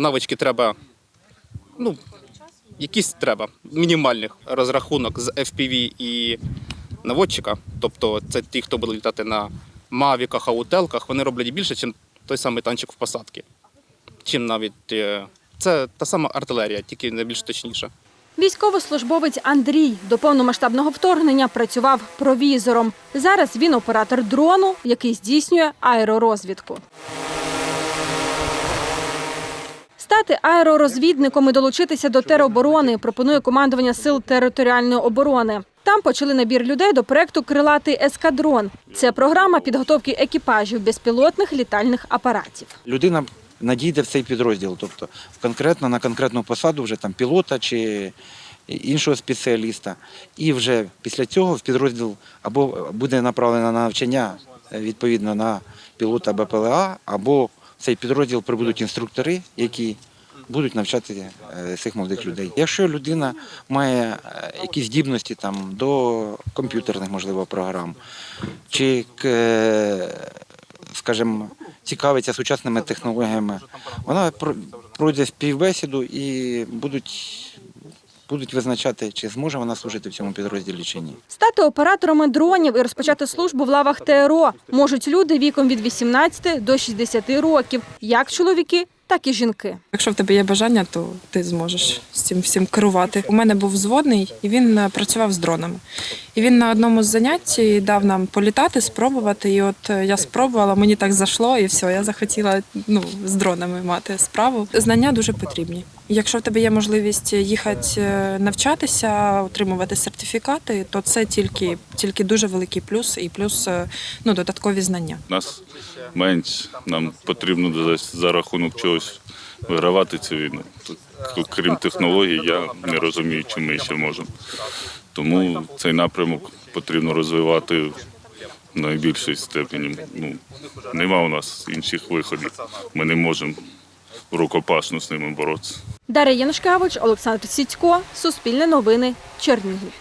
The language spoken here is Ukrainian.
навички треба, ну, якісь треба, мінімальних розрахунок з FPV і наводчика. Тобто це ті, хто буде літати на мавіках, аутелках, вони роблять більше, ніж той самий танчик в посадці. Чим навіть е, це та сама артилерія, тільки не більш точніша. Військовослужбовець Андрій до повномасштабного вторгнення працював провізором. Зараз він оператор дрону, який здійснює аеророзвідку. Стати аеророзвідником і долучитися до тероборони пропонує командування сил територіальної оборони. Там почали набір людей до проекту Крилатий ескадрон. Це програма підготовки екіпажів безпілотних літальних апаратів. людина надійде в цей підрозділ, тобто конкретно на конкретну посаду, вже там пілота чи іншого спеціаліста. І вже після цього в підрозділ або буде направлено на навчання відповідно на пілота БПЛА, або в цей підрозділ прибудуть інструктори, які будуть навчати е, цих молодих людей. Якщо людина має е, якісь здібності там до комп'ютерних, можливо, програм, чи к- скажімо, цікавиться сучасними технологіями, вона про- пройде співбесіду і будуть, будуть визначати, чи зможе вона служити в цьому підрозділі чи ні. Стати операторами дронів і розпочати службу в лавах ТРО можуть люди віком від 18 до 60 років, як чоловіки, так і жінки. Якщо в тебе є бажання, то ти зможеш з цим всім керувати. У мене був взводний, і він е, працював з дронами. Він на одному з занять дав нам політати, спробувати. І от е, я спробувала, мені так зайшло, і все. Я захотіла ну, з дронами мати справу. Знання дуже потрібні. Якщо в тебе є можливість їхати е, навчатися, отримувати сертифікати, то це тільки, тільки дуже великий плюс і плюс е, ну, додаткові знання. Нас менш нам потрібно за рахунок чогось вигравати цю війну. Крім технологій, я не розумію, чи ми ще можемо. Тому цей напрямок потрібно розвивати в найбільшій степені. Ну, нема у нас інших виходів. Ми не можемо рукопашно з ними боротися. Дар'я Янушкевич, Олександр Сідько, Суспільне новини, Чернігів.